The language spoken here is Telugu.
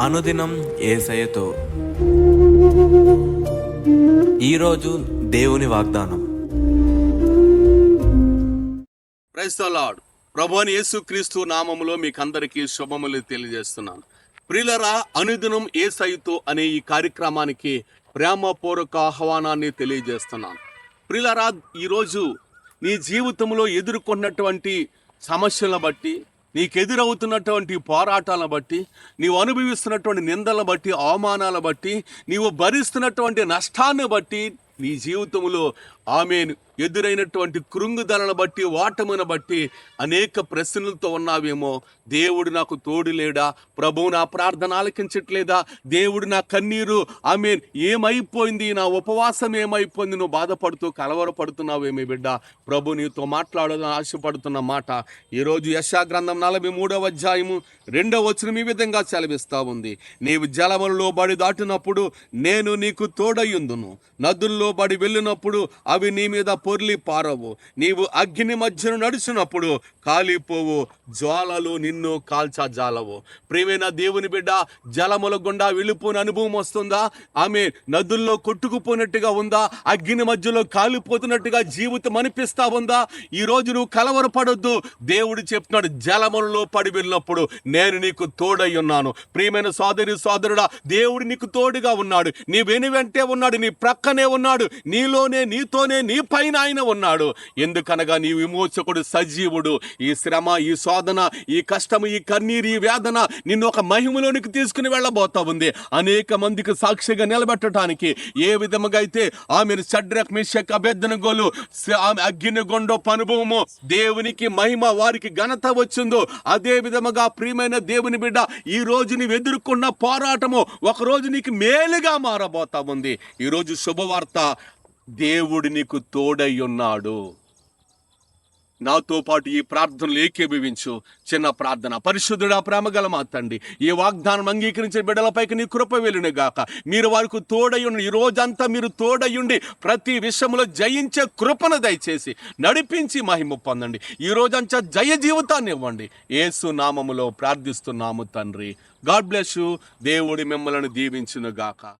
అనుదినం ఏసయతో ఈరోజు దేవుని వాగ్దానం. క్రైస్తలాడ్ ప్రభుని యేసుక్రీస్తు నామములో మీకందరికీ శుభములు తెలియజేస్తున్నాను. ప్రిలరా అనుదినం ఏసైతో అనే ఈ కార్యక్రమానికి ప్రేమపూర్వక ఆహ్వానాన్ని తెలియజేస్తున్నాను. ప్రిలరా ఈరోజు నీ జీవితంలో ఎదుర్కొన్నటువంటి సమస్యలను బట్టి నీకెదురవుతున్నటువంటి పోరాటాలను బట్టి నీవు అనుభవిస్తున్నటువంటి నిందలను బట్టి అవమానాలను బట్టి నీవు భరిస్తున్నటువంటి నష్టాన్ని బట్టి నీ జీవితంలో ఆమెను. ఎదురైనటువంటి కృంగుదలను బట్టి ఓటమును బట్టి అనేక ప్రశ్నలతో ఉన్నావేమో. దేవుడు నాకు తోడు లేడా? ప్రభువు నా ప్రార్థన ఆలకించట్లేదా? దేవుడు నా కన్నీరు ఆమె ఏమైపోయింది? నా ఉపవాసం ఏమైపోయింది? నువ్వు బాధపడుతూ కలవరపడుతున్నావేమో బిడ్డ. ప్రభు నీతో మాట్లాడాలని ఆశపడుతున్న మాట. ఈరోజు యశా గ్రంథం నలభై మూడవ అధ్యాయము రెండవ వచనం ఈ విధంగా సెలవిస్తా ఉంది. నీవు జలములలో బడి దాటినప్పుడు నేను నీకు తోడయ్యుందును. నదుల్లో బడి వెళ్ళినప్పుడు అవి నీ మీద పొర్లి పారవు. నీవు అగ్ని మధ్యను నడిచినప్పుడు కాలిపోవు. జ్వాలలు నిన్ను కాల్చా జాలవు ప్రియమైన దేవుని బిడ్డ జలముల గుండా వెళ్ళిపోయిన అనుభవం వస్తుందా? ఆమె నదుల్లో కొట్టుకుపోయినట్టుగా ఉందా? అగ్ని మధ్యలో కాలిపోతున్నట్టుగా జీవితం అనిపిస్తా ఉందా? ఈ రోజు నువ్వు కలవరపడొద్దు. దేవుడు చెప్తున్నాడు జలములలో పడి వెళ్ళినప్పుడు నేను నీకు తోడై ఉన్నాను. ప్రియమైన సోదరి సోదరుడా దేవుడు నీకు తోడుగా ఉన్నాడు. నీ వెను వెంటే ఉన్నాడు నీ ప్రక్కనే ఉన్నాడు. నీలోనే నీతోనే నీ పైన ఆయన ఉన్నాడు. ఎందుకనగా నీ విమోచకుడు సజీవుడు. ఈ శ్రమ ఈ శోధన ఈ కష్టము ఈ కన్నీరు ఈ వేదన నిన్ను ఒక మహిమలోనికి తీసుకుని వెళ్ళబోతా ఉంది. అనేక మందికి సాక్షిగా నిలబెట్టడానికి ఏ విధముగా అయితే ఆమె షడ్రక్ మిషక్ అభ్యర్థన గోలు ఆమె అగ్ని గొండో అనుభవము దేవునికి మహిమ వారికి ఘనత వచ్చిందో అదే విధముగా ప్రియమైన దేవుని బిడ్డ ఈ రోజు నీవు ఎదుర్కొన్న పోరాటము ఒక రోజు నీకు మేలుగా మారబోతా ఉంది. ఈ రోజు శుభవార్త దేవుడు నీకు తోడై ఉన్నాడు. నాతో పాటు ఈ ప్రార్థనలు ఏకీభవించు. చిన్న ప్రార్థన. పరిశుద్ధుడా ప్రేమగల మా తండ్రి ఈ వాగ్దానం అంగీకరించిన బిడ్డలపైకి నీ కృప వెలును గాక మీరు వారికి తోడయుండి ఈ రోజంతా మీరు తోడయుండి ప్రతి విషయంలో జయించే కృపను దయచేసి నడిపించి మహిమ పొందండి. ఈ రోజంతా జయ జీవితాన్ని ఇవ్వండి. ఏసు నామములో ప్రార్థిస్తున్నాము తండ్రి. గాడ్ బ్లెస్ దేవుడి మిమ్మల్ని దీవించును గాక